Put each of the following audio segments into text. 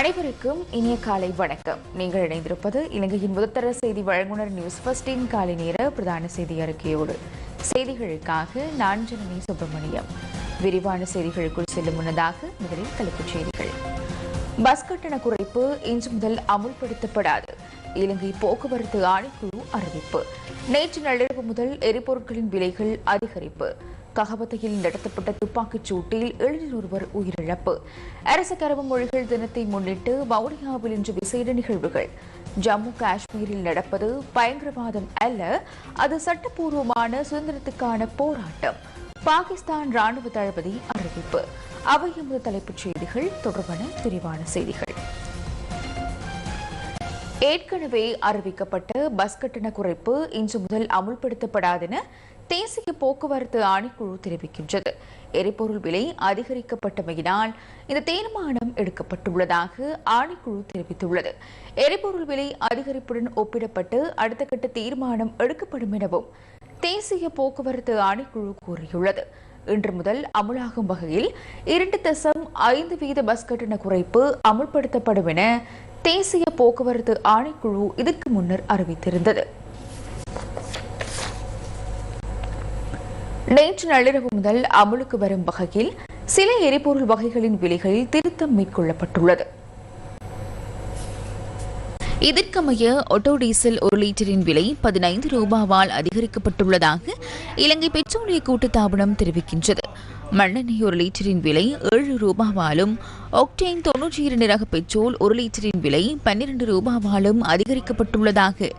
அனைவருக்கும் இனிய காலை வணக்கம். நீங்கள் இணைந்திருப்பது இலங்கையின் முதற்தர செய்தி வழங்குனர் நியூஸ் ஃபர்ஸ்டின் காலை நேர பிரதான செய்தி அறிக்கையோடு. செய்திகளுக்காக நான் ஜனனி சுப்பிரமணியம். விரிவான செய்திகளுக்குள் செல்லும் முன்னதாக முதலில் தலைப்புச் செய்திகள். பஸ் கட்டண குறைப்பு இன்று முதல் அமுல்படுத்தப்படாது. இலங்கை போக்குவரத்து ஆணைக்குழு அறிவிப்பு. நேற்று நள்ளிரவு முதல் எரிபொருட்களின் விலைகள் அதிகரிப்பு. ககபத்தையில் நடத்தப்பட்ட துப்பாக்கிச் சூட்டில் இளைஞர் ஒருவர் உயிரிழப்பு. அரச கரவு மொழிகள் தினத்தை முன்னிட்டு வவுனியாவில் இன்று விசேட நிகழ்வுகள். ஜம்மு காஷ்மீரில் நடப்பது பயங்கரவாதம் அல்ல அது சட்டப்பூர்வமான சுதந்திரத்துக்கான போராட்டம். பாகிஸ்தான் ராணுவ தளபதி அறிவிப்பு. அவை எமது தலைப்புச் செய்திகள். தொடர்பான விரிவான செய்திகள். ஏற்கனவே அறிவிக்கப்பட்ட பஸ் கட்டண குறைப்பு இன்று முதல் அமுல்படுத்தப்படாதென தேசிய போக்குவரத்து ஆணைக்குழு தெரிவிக்கின்றது. எரிபொருள் விலை அதிகரிக்கப்பட்டமையினால் இந்த தீர்மானம் எடுக்கப்பட்டுள்ளதாக ஆணைக்குழு தெரிவித்துள்ளது. எரிபொருள் விலை அதிகரிப்புடன் ஒப்பிடப்பட்டு அடுத்த கட்ட தீர்மானம் எடுக்கப்படும் எனவும் தேசிய போக்குவரத்து ஆணைக்குழு கூறியுள்ளது. இன்று முதல் அமுலாகும் வகையில் இரண்டு தசம் ஐந்து வீத பஸ் கட்டண குறைப்பு அமுல்படுத்தப்படும் என தேசிய போக்குவரத்து ஆணைக்குழு இதற்கு முன்னர் அறிவித்திருந்தது. நேற்று நள்ளிரவு முதல் அமலுக்கு வரும் வகையில் சில எரிபொருள் வகைகளின் விலைகளில் திருத்தம் மேற்கொள்ளப்பட்டுள்ளது. இதற்கமைய ஆட்டோ டீசல் ஒரு லிட்டரின் விலை பதினைந்து ரூபாவால் அதிகரிக்கப்பட்டுள்ளதாக இலங்கை பெட்ரோலிய கூட்டுத்தாபனம் தெரிவிக்கின்றது. மண்ணெண்ணெய் ஒரு லிட்டரின் விலை ஏழு ரூபாவாலும் ஒக்டேன் தொன்னூற்றி இரண்டு ரக பெட்ரோல் ஒரு லிட்டரின் விலை பன்னிரண்டு ரூபாவாலும் அதிகரிக்கப்பட்டுள்ளதாக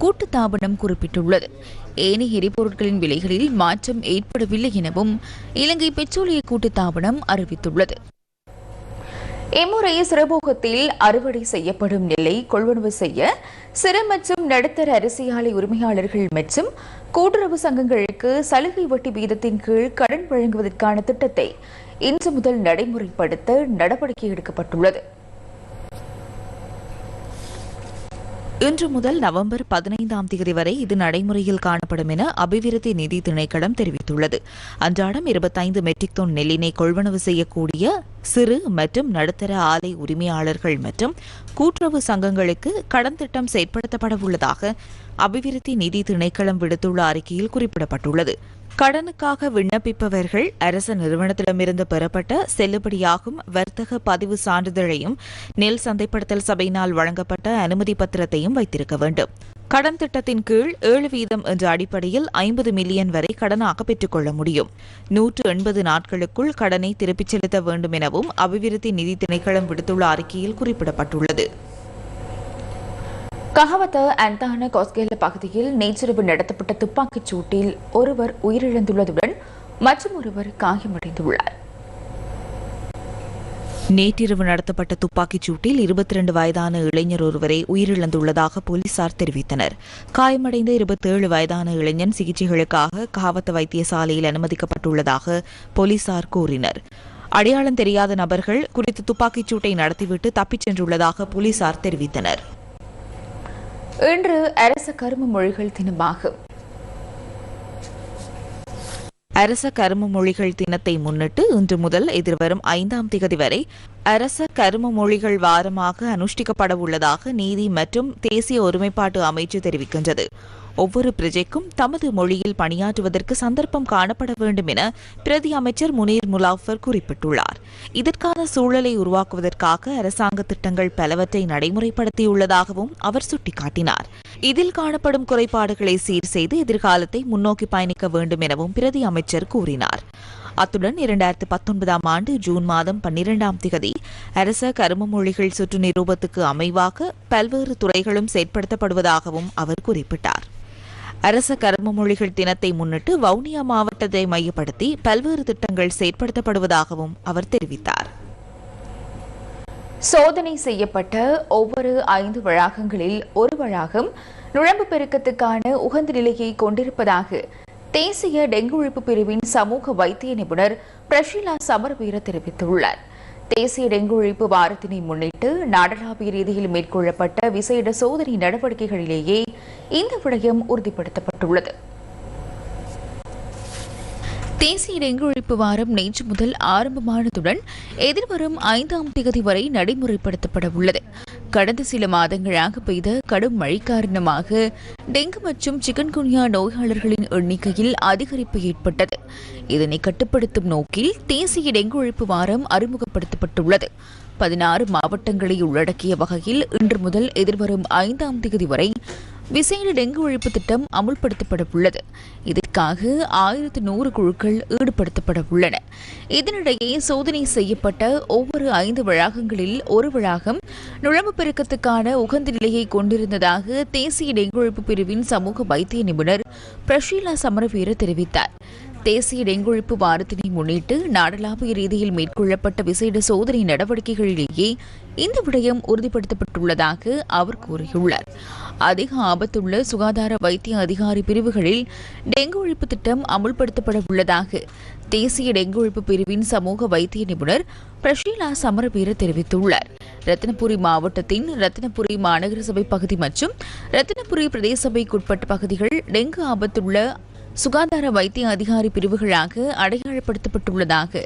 கூட்டுத்தாபனம் குறிப்பிட்டுள்ளது. ஏனைய எரிபொருட்களின் விலைகளில் மாற்றம் ஏற்படவில்லை எனவும் இலங்கை பெட்ரோலிய கூட்டுத்தாபனம் அறிவித்துள்ளது. இம்முறை சிறுபோகத்தில் அறுவடை செய்யப்படும் நெல்லை கொள்வனவு செய்ய சிறு மற்றும் நடுத்தர அரிசி ஆலை உரிமையாளர்கள் மற்றும் கூட்டுறவு சங்கங்களுக்கு சலுகை வட்டி வீதத்தின் கீழ் கடன் வழங்குவதற்கான திட்டத்தை இன்று முதல் நடைமுறைப்படுத்த நடவடிக்கை எடுக்கப்பட்டுள்ளது. இன்று முதல் நவம்பர் பதினைந்தாம் தேதி வரை இது நடைமுறையில் காணப்படும் என அபிவிருத்தி நிதி திணைக்களம் தெரிவித்துள்ளது. அன்றாடம் இருபத்தைந்து மெட்ரிக் டன் நெல்லினை கொள்வனவு செய்யக்கூடிய சிறு மற்றும் நடுத்தர ஆலை உரிமையாளர்கள் மற்றும் கூட்டுறவு சங்கங்களுக்கு கடன் திட்டம் செயற்படுத்தப்பட உள்ளதாக அபிவிருத்தி நிதி திணைக்களம் விடுத்துள்ள அறிக்கையில் குறிப்பிடப்பட்டுள்ளது. கடனுக்காக விண்ணப்பிப்பவர்கள் அரச நிறுவனத்திடமிருந்து பெறப்பட்ட செல்லுபடியாகும் வர்த்தக பதிவு சான்றிதழையும் நெல் சந்தைப்படுத்தல் சபையினால் வழங்கப்பட்ட அனுமதி பத்திரத்தையும் வைத்திருக்க வேண்டும். கடன் திட்டத்தின் கீழ் ஏழு வீதம் என்ற அடிப்படையில் ஐம்பது மில்லியன் வரை கடனாக பெற்றுக்கொள்ள முடியும். நூற்று எண்பது நாட்களுக்குள் கடனை திருப்பிச் செலுத்த வேண்டும் எனவும் அபிவிருத்தி நிதி திணைக்களம் விடுத்துள்ள அறிக்கையில் குறிப்பிடப்பட்டுள்ளது. கஹவத்த அந்தான கோஸ்கேல பகுதியில் நேற்றிரவு நடத்தப்பட்ட துப்பாக்கிச் சூட்டில் ஒருவர் உயிரிழந்துள்ளதுடன் மற்றும் ஒருவர் காயமடைந்துள்ளார். நேற்றிரவு நடத்தப்பட்ட துப்பாக்கிச் சூட்டில் இருபத்தி இரண்டு வயதான இளைஞர் ஒருவரை உயிரிழந்துள்ளதாக போலீசார் தெரிவித்தனர். காயமடைந்த இருபத்தேழு வயதான இளைஞன் சிகிச்சைகளுக்காக காவத்த வைத்தியசாலையில் அனுமதிக்கப்பட்டுள்ளதாக போலீசார் கூறினர். அடையாளம் தெரியாத நபர்கள் குறித்து துப்பாக்கிச் சூட்டை நடத்திவிட்டு தப்பிச் சென்றுள்ளதாக போலீசார் தெரிவித்தனர். இன்று அரச கரும மொழிகள் தினமாகும். அரச கரும மொழிகள் தினத்தை முன்னிட்டு இன்று முதல் எதிர்வரும் ஐந்தாம் திகதி வரை அரச கரும மொழிகள் வாரமாக அனுஷ்டிக்கப்பட உள்ளதாக நீதி மற்றும் தேசிய ஒருமைப்பாட்டு அமைச்சு தெரிவிக்கின்றது. ஒவ்வொரு பிரஜைக்கும் தமது மொழியில் பணியாற்றுவதற்கு சந்தர்ப்பம் காணப்பட வேண்டும் என பிரதி அமைச்சர் முனீர் முலாஃபர் குறிப்பிட்டுள்ளார். இதற்கான சூழலை உருவாக்குவதற்காக அரசாங்க திட்டங்கள் பலவற்றை நடைமுறைப்படுத்தியுள்ளதாகவும் அவர் சுட்டிக்காட்டினார். இதில் காணப்படும் குறைபாடுகளை சீர் செய்து எதிர்காலத்தை முன்னோக்கி பயணிக்க வேண்டும் எனவும் பிரதி அமைச்சர் கூறினார். அத்துடன் இரண்டாயிரத்து பத்தொன்பதாம் ஆண்டு ஜூன் மாதம் பன்னிரெண்டாம் திகதி அரச கரும மொழிகள் சுற்று நிரூபத்துக்கு அமைவாக பல்வேறு துறைகளும் செயற்படுத்தப்படுவதாகவும் அவர் குறிப்பிட்டார். அரச கரும மொழிகள் தினத்தை முன்னிட்டு வவுனியா மாவட்டத்தை மையப்படுத்தி பல்வேறு திட்டங்கள் செயற்படுத்தப்படுவதாகவும் அவர் தெரிவித்தார். சோதனை செய்யப்பட்ட ஒவ்வொரு ஐந்து வளாகங்களில் ஒரு வளாகம் நுழம்பு பெருக்கத்துக்கான உகந்த நிலையை கொண்டிருப்பதாக தேசிய டெங்கு ஒழிப்பு பிரிவின் சமூக வைத்திய நிபுணர் பிரஷிலா சமர்வீர தெரிவித்துள்ளார். தேசிய டெங்கு ஒழிப்பு வாரத்தினை முன்னிட்டு நாடளாவிய ரீதியில் மேற்கொள்ளப்பட்ட விசேட சோதனை நடவடிக்கைகளிலேயே இந்த விடயம் உறுதிப்படுத்தப்பட்டுள்ளது. தேசிய டெங்கு ஒழிப்பு வாரம் நேற்று முதல் ஆரம்பமானதுடன் எதிர்வரும் ஐந்தாம் தேதி வரை நடைமுறைப்படுத்தப்பட உள்ளது கடந்த சில மாதங்களாக பெய்த கடும் மழை காரணமாக டெங்கு மற்றும் சிக்கன்குனியா நோயாளர்களின் எண்ணிக்கையில் அதிகரிப்பு ஏற்பட்டது. இதனை கட்டுப்படுத்தும் நோக்கில் தேசிய டெங்கு ஒழிப்பு வாரம் அறிமுகப்படுத்தப்பட்டுள்ளது. பதினாறு மாவட்டங்களை உள்ளடக்கிய வகையில் இன்று முதல் எதிர்வரும் ஐந்தாம் தேதி வரை விசேட டெங்கு ஒழிப்பு திட்டம் அமுல்படுத்தப்பட உள்ளது இதற்காக ஆயிரத்து நூறு குழுக்கள் ஈடுபடுத்தப்பட உள்ளன இதனிடையே சோதனை செய்யப்பட்ட ஒவ்வொரு ஐந்து வளாகங்களில் ஒரு வளாகம் நுழம்பு பெருக்கத்துக்கான உகந்த நிலையை கொண்டிருந்ததாக தேசிய டெங்கு ஒழிப்பு பிரிவின் சமூக வைத்திய நிபுணர் பிரஷீலா சமரவீர தெரிவித்தார். தேசிய டெங்கு ஒழிப்பு வாரத்தினை முன்னிட்டு நாடளாவிய ரீதியில் மேற்கொள்ளப்பட்ட விசேட சோதனை நடவடிக்கைகளிலேயே இந்த விடயம் உறுதிப்படுத்தப்பட்டுள்ளதாக அவர் கூறியுள்ளார். அதிக ஆபத்துள்ள சுகாதார வைத்திய அதிகாரி பிரிவுகளில் டெங்கு ஒழிப்பு திட்டம் அமுல்படுத்தப்பட உள்ளதாக தேசிய டெங்கு ஒழிப்பு பிரிவின் சமூக வைத்திய நிபுணர் பிரஷீலா சமரவீர தெரிவித்துள்ளார். ரத்தினபுரி மாவட்டத்தின் ரத்தினபுரி மாநகர சபை பகுதி மற்றும் ரத்தினபுரி பிரதேச சபைக்குட்பட்ட பகுதிகள் டெங்கு ஆபத்துள்ள சுகாதார வைத்திய அதிகாரி பிரிவுகளாக அடையாளப்படுத்தப்பட்டுள்ளதாக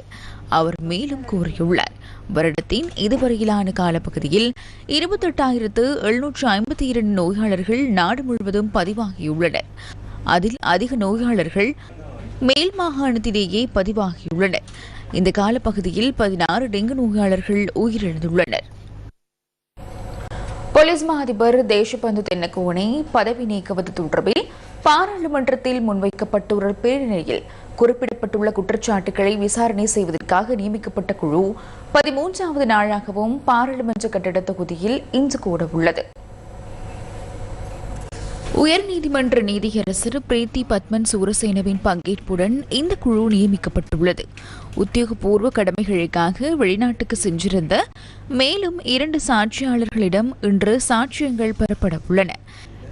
அவர் மேலும் கூறியுள்ளார். வருடத்தின் இதுவரையிலான காலப்பகுதியில் இருபத்தெட்டாயிரத்து எழுநூற்று ஐம்பத்தி இரண்டு நோயாளர்கள் நாடு முழுவதும் பதிவாகியுள்ளனர். அதில் அதிக நோயாளர்கள் மேல் மாகாணத்திலேயே பதிவாகியுள்ளனர். இந்த காலப்பகுதியில் பதினாறு டெங்கு நோயாளர்கள் உயிரிழந்துள்ளனர். போலீஸ் மா அதிபர் தேசபந்து தென்னகோனை பதவி நீக்குவது தொடர்பில் பாராளுமன்றத்தில் முன்வைக்கப்பட்டுள்ள பேரணியில் குறிப்பிடப்பட்டுள்ள குற்றச்சாட்டுகளை விசாரணை செய்வதற்காக நியமிக்கப்பட்ட குழு பதிமூன்றாவது நாளாகவும் பாராளுமன்ற கட்டிட தொகுதியில் இன்று கூட உள்ளது. உயர்நீதிமன்ற நீதியரசர் பிரீத்தி பத்மன் சூரசேனவின் பங்கேற்புடன் இந்த குழு நியமிக்கப்பட்டுள்ளது. உத்தியோகபூர்வ கடமைகளுக்காக வெளிநாட்டுக்கு சென்றிருந்த மேலும் இரண்டு சாட்சியாளர்களிடம் இன்று சாட்சியங்கள் பெறப்பட உள்ளன.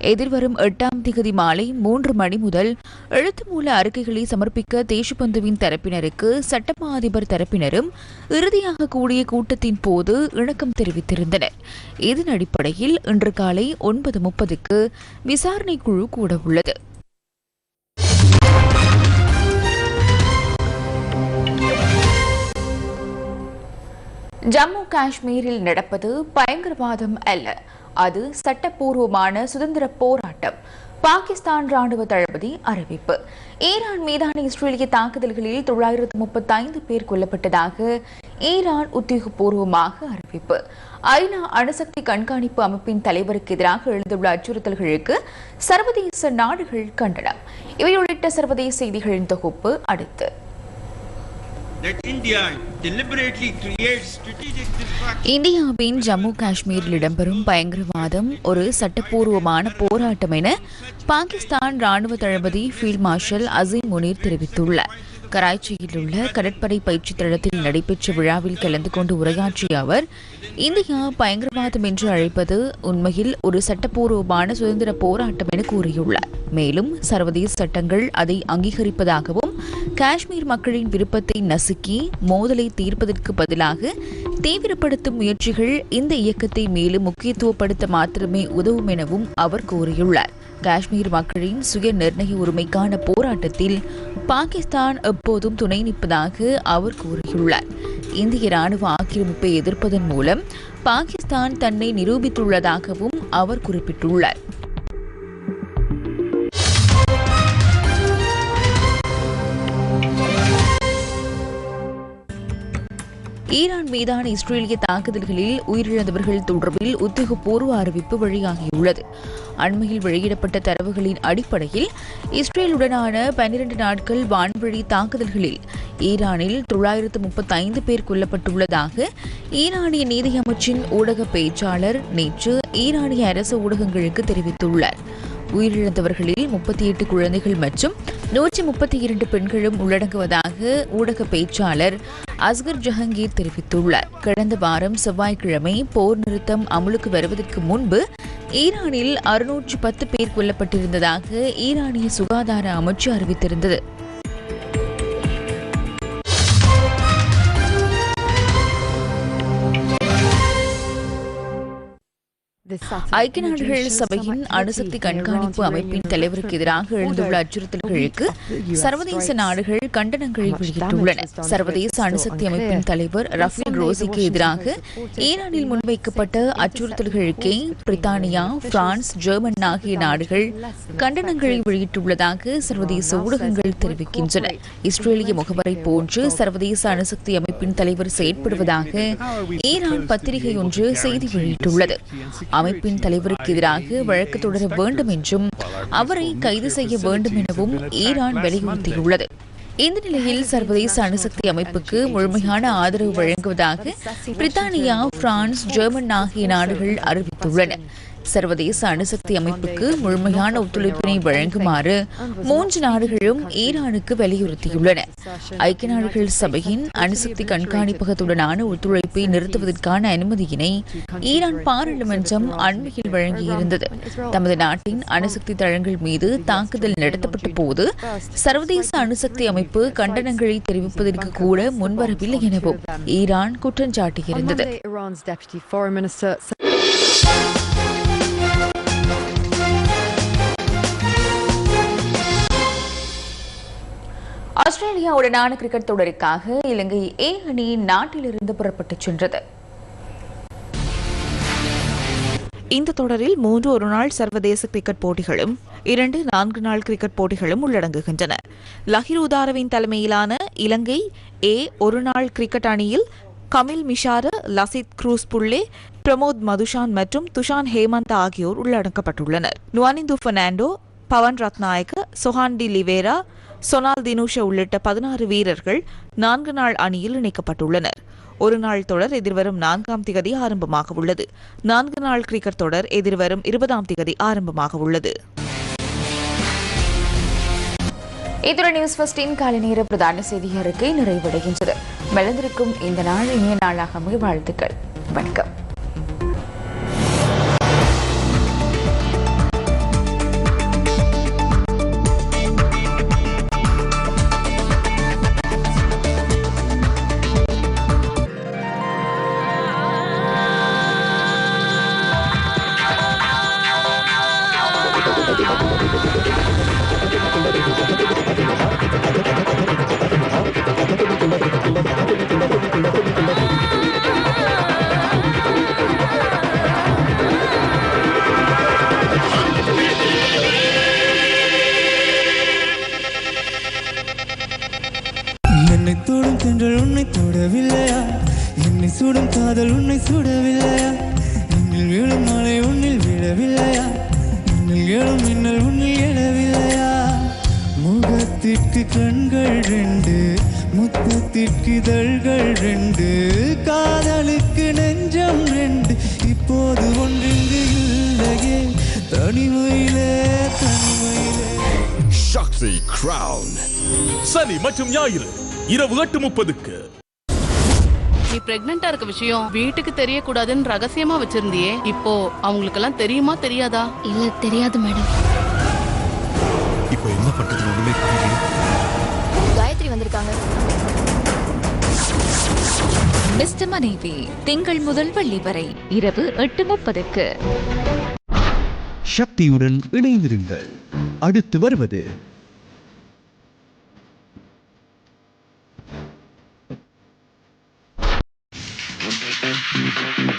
எதிர்வரும் எட்டாம் திகதி மாலை மூன்று மணி முதல் எழுத்து மூல அறிக்கைகளை சமர்ப்பிக்க தேசுபந்துவின் தரப்பினருக்கு சட்டமா அதிபர் தரப்பினரும் இறுதியாக கூடிய கூட்டத்தின் போது இணக்கம் தெரிவித்திருந்தனர். இதன் அடிப்படையில் இன்று காலை ஒன்பது முப்பதுக்கு விசாரணை குழு கூட உள்ளது. ஜம்மு காஷ்மீரில் நடப்பது பயங்கரவாதம் அல்ல. அது சட்டப்பூர்வமான சுதந்திர போராட்டம். பாகிஸ்தான் ராணுவ தளபதி அறிவிப்பு. ஈரான் மீதான இஸ்ரேலிய தாக்குதல்களில் தொள்ளாயிரத்து முப்பத்தைந்து பேர் கொல்லப்பட்டதாக ஈரான் உத்தியோகபூர்வமாக அறிவிப்பு. ஐநா அணுசக்தி கண்காணிப்பு அமைப்பின் தலைவருக்கு எதிராக எழுந்துள்ள அச்சுறுத்தல்களுக்கு சர்வதேச நாடுகள் கண்டனம். இவை உள்ளிட்ட சர்வதேச செய்திகளின் தொகுப்பு அடுத்து. That India deliberately creates strategic இந்தியாவின் ஜம்மு காஷ்மீரில் இடம்பெறும் பயங்கரவாதம் ஒரு சட்டப்பூர்வமான போராட்டம் என பாகிஸ்தான் ராணுவ தளபதி ஃபீல்ட் மார்ஷல் அசீம் முனீர் தெரிவித்துள்ளார். கராச்சியில் உள்ள கடற்படை பயிற்சி தளத்தில் நடைபெற்ற விழாவில் கலந்து கொண்டு உரையாற்றிய அவர் இந்தியா பயங்கரவாதம் என்று அழைப்பது உண்மையில் ஒரு சட்டப்பூர்வமான சுதந்திர போராட்டம் என கூறியுள்ளார். மேலும் சர்வதேச சட்டங்கள் அதை அங்கீகரிப்பதாகவும் காஷ்மீர் மக்களின் விருப்பத்தை நசுக்கி மோதலை தீர்ப்பதற்கு பதிலாக தீவிரப்படுத்தும் முயற்சிகள் இந்த இயக்கத்தை மேலும் முக்கியத்துவப்படுத்த மாத்திரமே உதவும் எனவும் அவர் கூறியுள்ளார். காஷ்மீர் மக்களின் சுய நிர்ணய உரிமைக்கான போராட்டத்தில் பாகிஸ்தான் எப்போதும் துணை நிற்பதாக அவர் கூறியுள்ளார். இந்திய ராணுவ ஆக்கிரமிப்பை எதிர்ப்பதன் மூலம் பாகிஸ்தான் தன்னை நிரூபித்துள்ளதாகவும் அவர் குறிப்பிட்டுள்ளார். ஈரான் மீதான இஸ்ரேலிய தாக்குதல்களில் உயிரிழந்தவர்கள் தொடர்பில் உத்தியோகபூர்வ அறிவிப்பு வெளியாகியுள்ளது. அண்மையில் வெளியிடப்பட்ட தரவுகளின் அடிப்படையில் இஸ்ரேலுடனான பன்னிரண்டு நாட்கள் வான்வழி தாக்குதல்களில் ஈரானில் தொள்ளாயிரத்து முப்பத்தைந்து பேர் கொல்லப்பட்டுள்ளதாக ஈரானிய நீதியமைச்சின் ஊடக பேச்சாளர் நேற்று ஈரானிய அரசு ஊடகங்களுக்கு தெரிவித்துள்ளார். உயிரிழந்தவர்களில் முப்பத்தி எட்டு குழந்தைகள் மற்றும் நூற்றி முப்பத்தி இரண்டு பெண்களும் உள்ளடங்குவதாக ஊடக பேச்சாளர் அஸ்கர் ஜஹங்கீர் தெரிவித்துள்ளார். கடந்த வாரம் செவ்வாய்க்கிழமை போர் நிறுத்தம் அமலுக்கு வருவதற்கு முன்பு ஈரானில் அறுநூற்று பத்து பேர் கொல்லப்பட்டிருந்ததாக ஈரானிய சுகாதார அமைச்சு அறிவித்திருந்தது. ஐக்கிய நாடுகள் சபையின் அணுசக்தி கண்காணிப்பு அமைப்பின் தலைவருக்கு எதிராக எழுந்துள்ள அச்சுறுத்தல்களுக்கு சர்வதேச நாடுகள் கண்டனங்களை வெளியிட்டுள்ளன சர்வதேச அணுசக்தி அமைப்பின் தலைவர் ரஃபேல் ரோசிக்கு எதிராக ஈரானில் முன்வைக்கப்பட்ட அச்சுறுத்தல்களுக்கே பிரித்தானியா பிரான்ஸ் ஜெர்மன் ஆகிய நாடுகள் கண்டனங்களை வெளியிட்டுள்ளதாக சர்வதேச ஊடகங்கள் தெரிவிக்கின்றன. இஸ்ரேலிய முகவரை போன்று சர்வதேச அணுசக்தி அமைப்பின் தலைவர் செயற்படுவதாக ஈரான் பத்திரிகை ஒன்று செய்தி வெளியிட்டுள்ளது. அமைப்பின் தலைவருக்கு எதிராக வழக்கு தொடர வேண்டும் என்றும் அவரை கைது செய்ய வேண்டும் எனவும் ஈரான் வலியுறுத்தியுள்ளது. இந்த நிலையில் சர்வதேச அணுசக்தி அமைப்புக்கு முழுமையான ஆதரவு வழங்குவதாக பிரித்தானியா பிரான்ஸ் ஜெர்மன் ஆகிய நாடுகள் அறிவித்துள்ளன. சர்வதேச அணுசக்தி அமைப்புக்கு முழுமையான ஒத்துழைப்பினை வழங்குமாறு மூன்று நாடுகளும் ஈரானுக்கு வலியுறுத்தியுள்ளன. ஐக்கிய நாடுகள் சபையின் அணுசக்தி கண்காணிப்பகத்துடனான ஒத்துழைப்பை நிறுத்துவதற்கான அனுமதியினை ஈரான் பாராளுமன்றம் அண்மையில் வழங்கியிருந்தது. தமது நாட்டின் அணுசக்தி தளங்கள் மீது தாக்குதல் நடத்தப்பட்ட போது சர்வதேச அணுசக்தி அமைப்பு கண்டனங்களை தெரிவிப்பதற்கு கூட முன்வரவில்லை எனவும் ஈரான் குற்றம் சாட்டியிருந்தது ஆஸ்திரேலியாவுடனான கிரிக்கெட் தொடருக்காக இலங்கை ஏ அணி நாட்டிலிருந்து புறப்பட்டுச் சென்றது. இந்த தொடரில் மூன்று ஒருநாள் சர்வதேச கிரிக்கெட் போட்டிகளும் இரண்டு நான்கு நாள் கிரிக்கெட் போட்டிகளும் உள்ளடங்குகின்றன. லஹிர் உதாரவின் தலைமையிலான இலங்கை ஏ ஒருநாள் கிரிக்கெட் அணியில் கமில் மிஷார லசித் க்ரூஸ் புள்ளே பிரமோத் மதுஷான் மற்றும் துஷான் ஹேமந்த் ஆகியோர் உள்ளடக்கப்பட்டுள்ளனர். நுவானிந்து பெர்னாண்டோ பவன் ரத்நாயக்க சொஹான் டி லிவேரா சொனால் தினுஷ உள்ளிட்ட பதினாறு வீரர்கள் நான்கு நாள் அணியில் இணைக்கப்பட்டுள்ளனர். ஒரு நாள் தொடர் எதிர்வரும் நான்காம் திகதி ஆரம்பமாக உள்ளது. நான்கு நாள் கிரிக்கெட் தொடர் எதிர்வரும் இருபதாம் திகதி ஆரம்பமாக உள்ளது. இத்துடன் நியூஸ் ஃபர்ஸ்டின் காலை நேர பிரதான செய்தி அறிக்கை நிறைவடைகின்றது. மலர்ந்திருக்கும் இந்த நாள் இனிய நாளாக வாழ்த்துக்கள். வணக்கம். சுடும் காதல் உன்னை சுடவில்லையா? என்னில் விழும் மழை உன்னில் விழவில்லையா? என்னில் எழும் மின்னல் உன்னில் எழவில்லையா? முகத்திற்கு கண்கள் ரெண்டு முத்தத்திற்கு இதழ்கள் ரெண்டு காதலுக்கு நெஞ்சம் ரெண்டு. இப்போது ஒன்றிங்கு இல்லையே தனிமையிலே தனிமையிலே. சக்தி கிரவுன் சனி மற்றும் ஞாயிறு இரவு எட்டு முப்பதுக்கு நீ பிரெக்னண்டா இருக்க விஷயம் வீட்டுக்கு தெரியக்கூடாதுன்னு ரகசியமா வச்சிருந்தியே இப்போ அவங்களுக்கெல்லாம் தெரியுமா தெரியாதா? இல்ல தெரியாது மேடம். இப்போ என்ன பண்றது ஒண்ணுமே புரியல காயத்ரி வந்திருக்காங்க. மிஸ்டர் மனைவி திங்கள் முதல் வெள்ளி வரை இரவு எட்டு முப்பதுக்கு. சக்தியுடன் இணைந்திருங்கள். அடுத்து வருவது time. Mm-hmm.